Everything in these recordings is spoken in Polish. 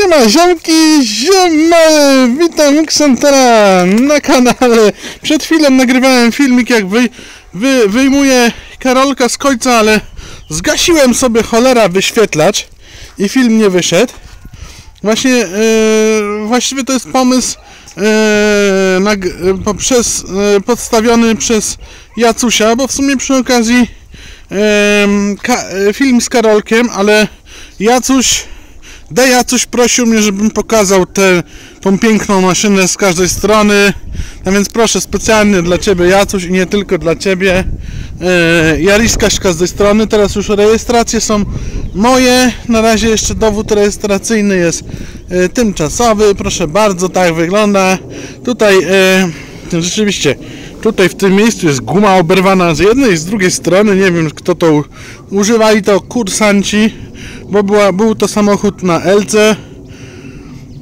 Siema ziomki, zioma, witam Xantara na kanale. Przed chwilą nagrywałem filmik jak wy, wy, wyjmuję Karolka z końca, ale zgasiłem sobie cholera wyświetlacz i film nie wyszedł. Właśnie, e, właściwie to jest pomysł nag- e, poprzez, e, podstawiony przez Jacusia, bo w sumie przy okazji film z Karolkiem, ale Jacuś Deja coś prosił mnie, żebym pokazał tę tą piękną maszynę z każdej strony. No więc proszę, specjalnie dla Ciebie Jacuś i nie tylko dla Ciebie. E, Jariska z każdej strony. Teraz już rejestracje są moje. Na razie jeszcze dowód rejestracyjny jest e, tymczasowy. Proszę bardzo, tak wygląda. Tutaj e, rzeczywiście tutaj w tym miejscu jest guma oberwana z jednej i z drugiej strony. Nie wiem kto to u- używali to kursanci bo była, był to samochód na LC.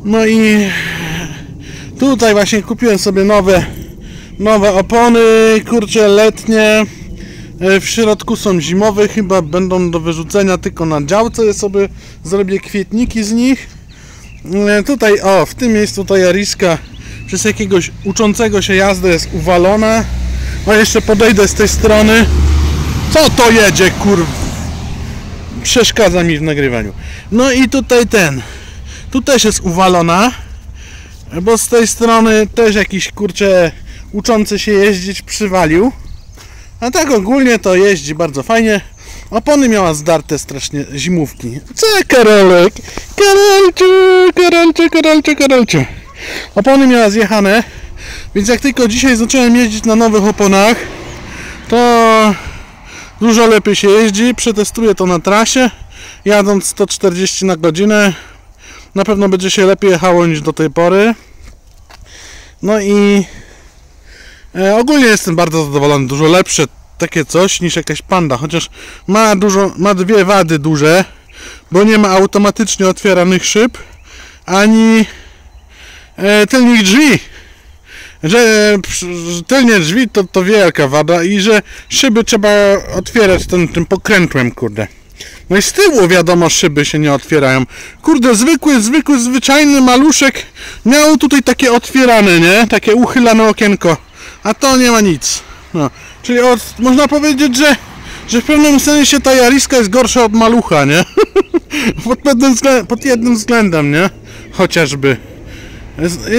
No i tutaj właśnie kupiłem sobie nowe nowe opony, kurcze letnie. E, W środku są zimowe, chyba będą do wyrzucenia tylko na działce. Sobie zrobię kwietniki z nich. E, Tutaj, o, w tym miejscu ta Jariska przez jakiegoś uczącego się jazdy jest uwalona. No jeszcze podejdę z tej strony. Co to jedzie, kurwa? Przeszkadza mi w nagrywaniu. No i tutaj ten. Tu też jest uwalona. Bo z tej strony też jakiś kurczę uczący się jeździć przywalił. A tak ogólnie to jeździ bardzo fajnie. Opony miała zdarte strasznie zimówki. Co Karolek? Karolciu, Karolciu, Karolciu, Karolciu. Opony miała zjechane. Więc jak tylko dzisiaj zacząłem jeździć na nowych oponach, to Dużo lepiej się jeździ, przetestuję to na trasie, jadąc 140 na godzinę. Na pewno będzie się lepiej jechało niż do tej pory. No i e, ogólnie jestem bardzo zadowolony, dużo lepsze takie coś niż jakaś panda, chociaż ma dużo, ma dwie wady duże, bo nie ma automatycznie otwieranych szyb, ani e, tylnych drzwi że tylnie drzwi to, to wielka wada i że szyby trzeba otwierać tym, tym pokrętłem, kurde. No i z tyłu wiadomo szyby się nie otwierają. Kurde, zwykły, zwykły, zwyczajny maluszek miał tutaj takie otwierane, nie? Takie uchylane okienko. A to nie ma nic. No. Czyli od, można powiedzieć, że, że w pewnym sensie ta Jariska jest gorsza od malucha, nie? pod, pewnym wzglę- pod jednym względem, nie? Chociażby.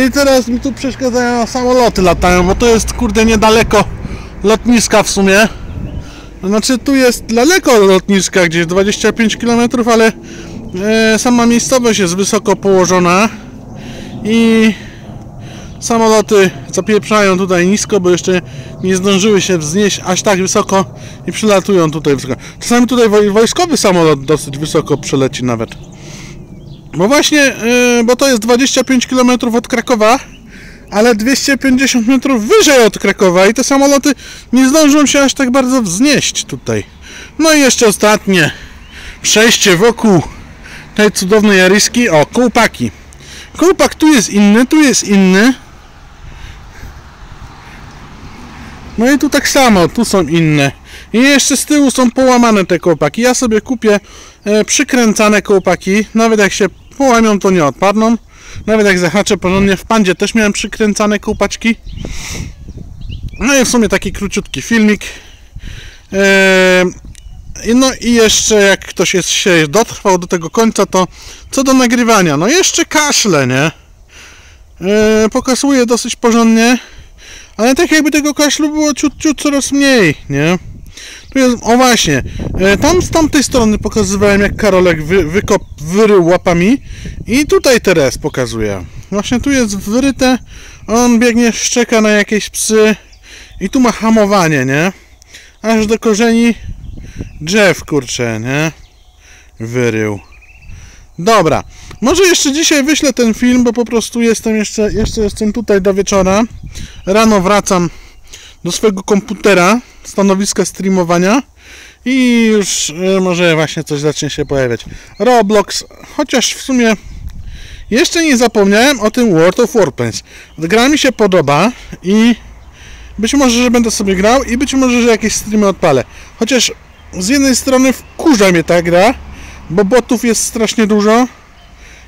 I teraz mi tu przeszkadzają samoloty latają, bo to jest kurde niedaleko lotniska w sumie. Znaczy tu jest daleko lotniska, gdzieś 25 km, ale e, sama miejscowość jest wysoko położona i samoloty zapieprzają tutaj nisko, bo jeszcze nie zdążyły się wznieść aż tak wysoko i przylatują tutaj wysoko. Czasami tutaj woj- wojskowy samolot dosyć wysoko przeleci nawet. Bo właśnie, yy, bo to jest 25 km od Krakowa, ale 250 metrów wyżej od Krakowa i te samoloty nie zdążą się aż tak bardzo wznieść tutaj. No i jeszcze ostatnie przejście wokół tej cudownej Jariski. O, kołpaki. Kołpak tu jest inny, tu jest inny. No i tu tak samo, tu są inne. I jeszcze z tyłu są połamane te kołpaki. Ja sobie kupię e, przykręcane kołpaki. Nawet jak się połamią, to nie odpadną. Nawet jak zahaczę porządnie. W pandzie też miałem przykręcane kołpaczki. No i w sumie taki króciutki filmik. E, no i jeszcze jak ktoś jest, się dotrwał do tego końca, to co do nagrywania. No jeszcze kaszle, nie? E, pokasuję dosyć porządnie. Ale tak jakby tego kaszlu było ciut, ciut coraz mniej, nie? Tu jest, o właśnie, e, tam z tamtej strony pokazywałem jak Karolek wy, wykop, wyrył łapami i tutaj teraz pokazuję. Właśnie tu jest wyryte, on biegnie, szczeka na jakieś psy i tu ma hamowanie, nie? Aż do korzeni drzew, kurczę, nie? Wyrył. Dobra, może jeszcze dzisiaj wyślę ten film, bo po prostu jestem jeszcze, jeszcze jestem tutaj do wieczora. Rano wracam do swojego komputera, stanowiska streamowania i już e, może właśnie coś zacznie się pojawiać. Roblox, chociaż w sumie jeszcze nie zapomniałem o tym World of Warplanes. Gra mi się podoba i być może, że będę sobie grał i być może, że jakieś streamy odpalę. Chociaż z jednej strony wkurza mnie ta gra, bo botów jest strasznie dużo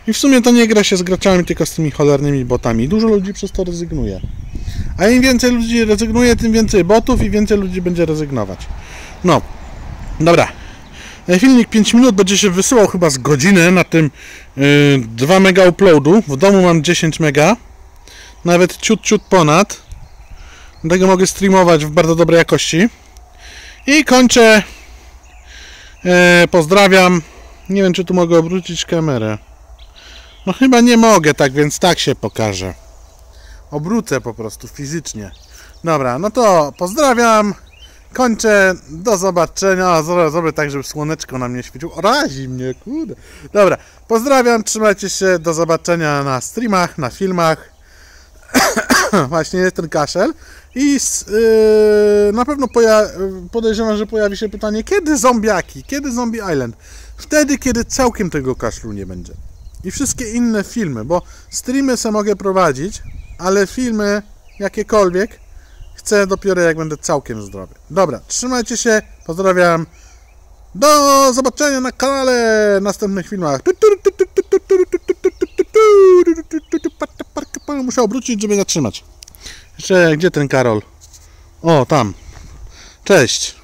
I w sumie to nie gra się z graczami, tylko z tymi cholernymi botami. Dużo ludzi przez to rezygnuje. A im więcej ludzi rezygnuje, tym więcej botów i więcej ludzi będzie rezygnować. No, dobra. E, Filmik 5 minut będzie się wysyłał chyba z godziny na tym yy, 2 mega uploadu. W domu mam 10 mega. Nawet ciut, ciut ponad. Dlatego mogę streamować w bardzo dobrej jakości. I kończę. E, pozdrawiam. Nie wiem, czy tu mogę obrócić kamerę. No chyba nie mogę, tak więc tak się pokażę. Obrócę po prostu fizycznie. Dobra, no to pozdrawiam. Kończę. Do zobaczenia. Zrobię, tak, żeby słoneczko na mnie świeciło. Razi mnie, kurde. Dobra, pozdrawiam. Trzymajcie się. Do zobaczenia na streamach, na filmach. Właśnie jest ten kaszel. I yy, na pewno podejrzewam, że pojawi się pytanie, kiedy zombiaki? Kiedy Zombie Island? Wtedy, kiedy całkiem tego kaszlu nie będzie. I wszystkie inne filmy, bo streamy se mogę prowadzić, ale filmy jakiekolwiek chcę dopiero jak będę całkiem zdrowy. Dobra, trzymajcie się, pozdrawiam. Do zobaczenia na kanale w następnych filmach. Muszę obrócić, żeby zatrzymać. Jeszcze gdzie ten Karol? O, tam. Cześć.